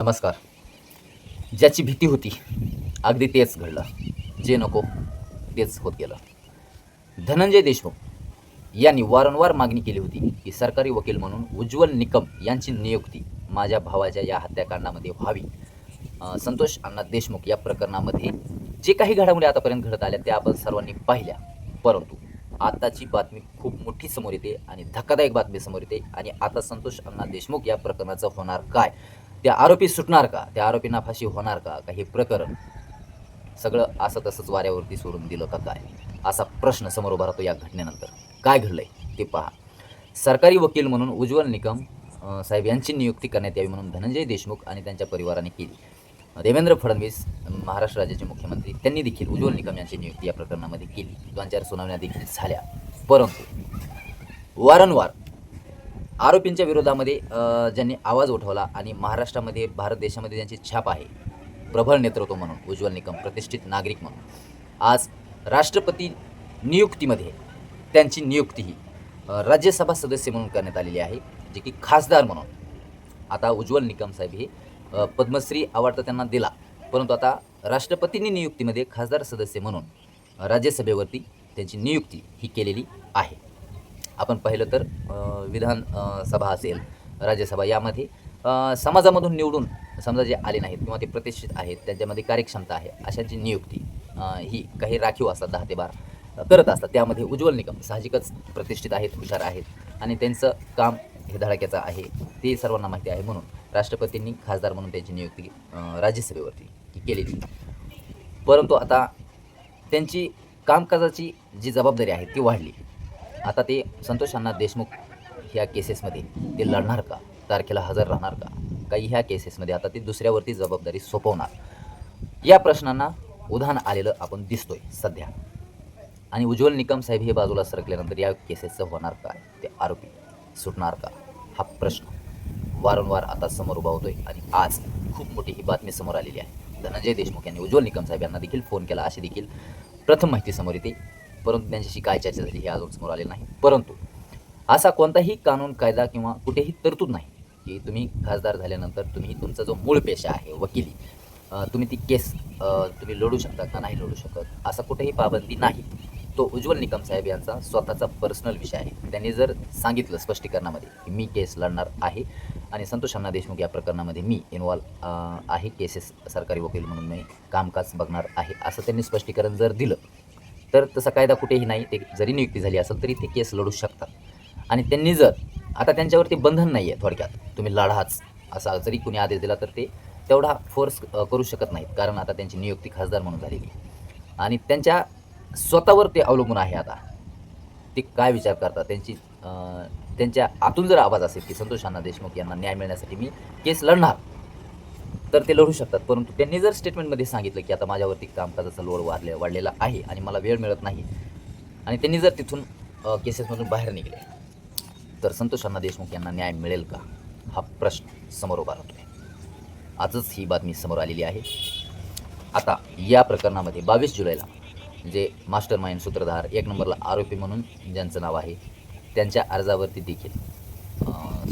नमस्कार. ज्याची भीती होती अगदी तेच घडलं. जे नको तेच होत गेलं. धनंजय देशमुख यांनी वारंवार मागणी केली होती की सरकारी वकील म्हणून उज्ज्वल निकम यांची नियुक्ती माझ्या भावाच्या या हत्याकांडामध्ये व्हावी. संतोष अण्णा देशमुख या प्रकरणामध्ये जे काही घडामोडी आतापर्यंत घडत आल्या त्या आपण सर्वांनी पाहिल्या. परंतु आताची बातमी खूप मोठी समोर येते आणि धक्कादायक बातमी समोर येते. आणि आता संतोष अण्णा देशमुख या प्रकरणाचं होणार काय? त्या आरोपी सुटणार का? त्या आरोपींना फाशी होणार का? का हे प्रकरण सगळं असं तसंच वाऱ्यावरती सोडून दिलं का काय? असा प्रश्न समोर उभा राहतो या घटनेनंतर. काय घडलंय ते पहा. सरकारी वकील म्हणून उज्ज्वल निकम साहेब यांची नियुक्ती करण्यात यावी म्हणून धनंजय देशमुख आणि त्यांच्या परिवाराने केली. देवेंद्र फडणवीस महाराष्ट्र राज्याचे मुख्यमंत्री त्यांनी देखील उज्ज्वल निकम यांची नियुक्ती या प्रकरणामध्ये केली. दोन चार सुनावण्या देखील झाल्या. परंतु वारंवार आरोपींच्या विरोधामध्ये ज्यांनी आवाज उठवला आणि महाराष्ट्रामध्ये भारत देशामध्ये ज्यांची छाप आहे प्रबळ नेतृत्व म्हणून उज्ज्वल निकम प्रतिष्ठित नागरिक म्हणून. आज राष्ट्रपती नियुक्तीमध्ये त्यांची नियुक्ती ही राज्यसभा सदस्य म्हणून करण्यात आलेली आहे जे की खासदार म्हणून. आता उज्ज्वल निकम साहेब हे पद्मश्री अवॉर्ड तर त्यांना दिला परंतु आता राष्ट्रपतींनी नियुक्तीमध्ये खासदार सदस्य म्हणून राज्यसभेवरती त्यांची नियुक्ती ही केलेली आहे. आपण पाहिलं तर विधान सभा असेल राज्यसभा यामध्ये समाजामधून निवडून समजा जे आले नाहीत किंवा ते प्रतिष्ठित आहेत त्यांच्यामध्ये कार्यक्षमता आहे अशांची नियुक्ती ही काही राखीव असतात दहा ते बारा करत असतात. त्यामध्ये उज्ज्वल निकम साहजिकच प्रतिष्ठित आहेत हुशार आहेत आणि त्यांचं काम हे धडाक्याचं आहे ते सर्वांना माहिती आहे म्हणून राष्ट्रपतींनी खासदार म्हणून त्यांची नियुक्ती राज्यसभेवरती केलेली. परंतु आता त्यांची कामकाजाची जी जबाबदारी आहे ती वाढली. आता ते संतोष अण्णा देशमुख ह्या केसेसमध्ये ते लढणार का? तारखेला हजर राहणार का? काही ह्या केसेसमध्ये आता ते दुसऱ्यावरती जबाबदारी सोपवणार. या प्रश्नांना उधाण आलेलं आपण दिसतोय सध्या. आणि उज्ज्वल निकम साहेब हे बाजूला सरकल्यानंतर या केसेसचं होणार काय ते आरोपी सुटणार का? हा प्रश्न वारंवार आता समोर उभा होतोय आणि आज खूप मोठी ही बातमी समोर आलेली आहे. धनंजय देशमुख यांनी उज्ज्वल निकम साहेब यांना देखील फोन केला. अशी देखील प्रथम माहिती समोर येते. परंतु त्यांच्याशी काय चर्चा झाली हे अजून समोर आलेलं नाही. परंतु असा कोणताही कानून कायदा किंवा कुठेही तरतूद नाही की तुम्ही खासदार झाल्यानंतर तुम्ही तुमचा जो मूळ पेशा आहे वकिली तुम्ही ती केस तुम्ही लढू शकता का नाही लढू शकत असा कुठेही पाबंदी नाही. तो उज्ज्वल निकम साहेब यांचा स्वतःचा पर्सनल विषय आहे. त्यांनी जर सांगितलं स्पष्टीकरणामध्ये की मी केस लढणार आहे आणि संतोष अण्णा देशमुख या प्रकरणामध्ये मी इन्वॉल्व आहे केसेस सरकारी वकील म्हणून मी कामकाज बघणार आहे असं त्यांनी स्पष्टीकरण जर दिलं तर तसा कायदा कुठेही नाही ते जरी नियुक्ती झाली असेल तरी ते केस लढू शकतात. आणि त्यांनी जर आता त्यांच्यावरती बंधन नाही आहे थोडक्यात. तुम्ही लढाच असा जरी कुणी आदेश दिला तर ते तेवढा फोर्स करू शकत नाहीत. कारण आता त्यांची नियुक्ती खासदार म्हणून झालेली आहे. आणि त्यांच्या स्वतःवर ते अवलंबून आहे आता. ते काय विचार करतात? त्यांची त्यांच्या आतून जर आवाज असेल की संतोष अण्णा देशमुख यांना न्याय मिळण्यासाठी मी केस लढणार तर ते लढू शकतात. परंतु त्यांनी जर स्टेटमेंटमध्ये सांगितलं की आता माझ्यावरती कामकाजाचा लोड वाढले वाढलेला आहे आणि मला वेळ मिळत नाही आणि त्यांनी जर तिथून केसेसमधून बाहेर निघले तर संतोष अण्णा देशमुख यांना न्याय मिळेल का? हा प्रश्न समोर उभा आहे आजच ही बातमी समोर आलेली आहे. आता या प्रकरणामध्ये बावीस जुलैला जे मास्टर माइंड सूत्रधार एक नंबरला आरोपी म्हणून ज्यांचं नाव आहे त्यांच्या अर्जावरती देखील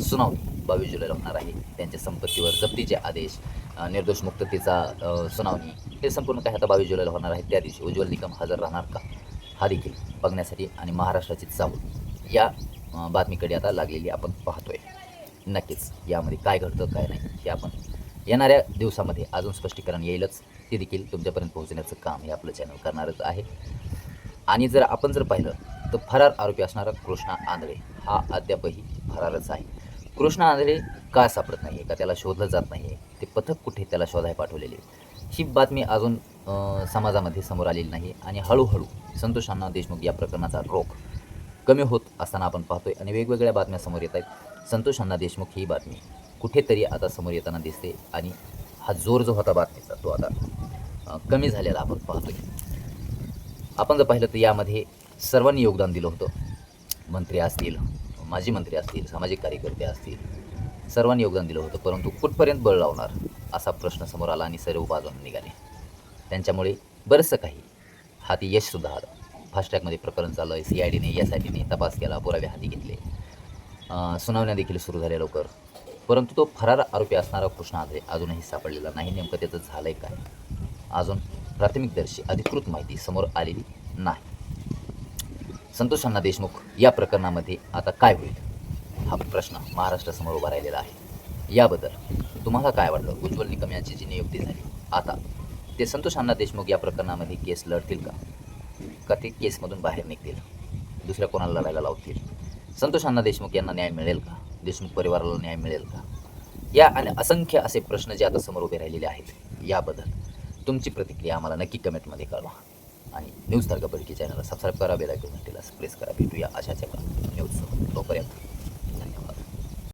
सुनावणी बावीस जुलैला होणार आहे. त्यांच्या संपत्तीवर जप्तीचे आदेश निर्दोष मुक्ततेचा सुनावणी हे संपूर्ण काय आता बावीस जुलैला होणार आहे. त्या दिवशी उज्ज्वल निकम हजर राहणार का? हा देखील बघण्यासाठी आणि महाराष्ट्राची चावल या बातमीकडे आता लागलेली आपण पाहतोय. नक्कीच यामध्ये काय घडतं काय नाही हे आपण येणाऱ्या दिवसामध्ये अजून स्पष्टीकरण येईलच. ते देखील तुमच्यापर्यंत पोहोचण्याचं काम हे आपलं चॅनल करणारच आहे. आणि जर आपण जर पाहिलं तर फरार आरोपी असणारा कृष्णा आंधळे हा अद्यापही फरारच आहे. कृष्ण आंधळे का सापडत नाही आहे का त्याला शोधलं जात नाही आहे ते पथक कुठे त्याला शोधाय पाठवलेले ही बातमी अजून समाजामध्ये समोर आलेली नाही आणि हळूहळू संतोष अण्णा देशमुख या प्रकरणाचा रोख कमी होत असताना आपण पाहतोय आणि वेगवेगळ्या बातम्या समोर येत आहेत. संतोष अण्णा देशमुख ही बातमी कुठेतरी आता समोर येताना दिसते आणि हा जोर जो होता बातमीचा तो आता कमी झालेला आपण पाहतोय. आपण जर पाहिलं तर यामध्ये सर्वांनी योगदान दिलं होतं. मंत्री असतील माजी मंत्री असतील सामाजिक कार्यकर्ते असतील सर्वांनी योगदान दिलं होतं परंतु कुठपर्यंत बळ लावणार असा प्रश्न समोर आला आणि सर्व बाजून निघाले. त्यांच्यामुळे बरंचसं काही हाती यशसुद्धा आलं. फास्टॅगमध्ये प्रकरण चाललं आहे सी आय डीने एस आय डीने तपास केला पुरावे हाती घेतले. सुनावण्या देखील सुरू झाल्या लवकर परंतु तो फरार आरोपी असणारा कृष्ण आंधळे अजूनही सापडलेला नाही नेमकं त्याचं झालं आहे काय? अजून प्राथमिकदर्शी अधिकृत माहिती समोर आलेली नाही. संतोष अण्णा देशमुख या प्रकरणामध्ये आता काय होईल? हा प्रश्न महाराष्ट्रासमोर उभा राहिलेला आहे. याबद्दल तुम्हाला काय वाटलं? उज्ज्वल निकम यांची जी नियुक्ती झाली आता ते संतोष अण्णा देशमुख या प्रकरणामध्ये केस लढतील का? का ते केसमधून बाहेर निघतील? दुसऱ्या कोणाला लढायला लावतील? संतोष अण्णा देशमुख यांना न्याय मिळेल का? देशमुख परिवाराला न्याय मिळेल का? या आणि असंख्य असे प्रश्न जे आता समोर उभे राहिलेले आहेत याबद्दल तुमची प्रतिक्रिया आम्हाला नक्की कमेंटमध्ये कळवा. आणि न्यूज तारका चॅनलला सबस्क्राईब करा बेलायकन घंटेला प्रेस करा. भेटूया अशाच एका न्यूज तोपर्यंत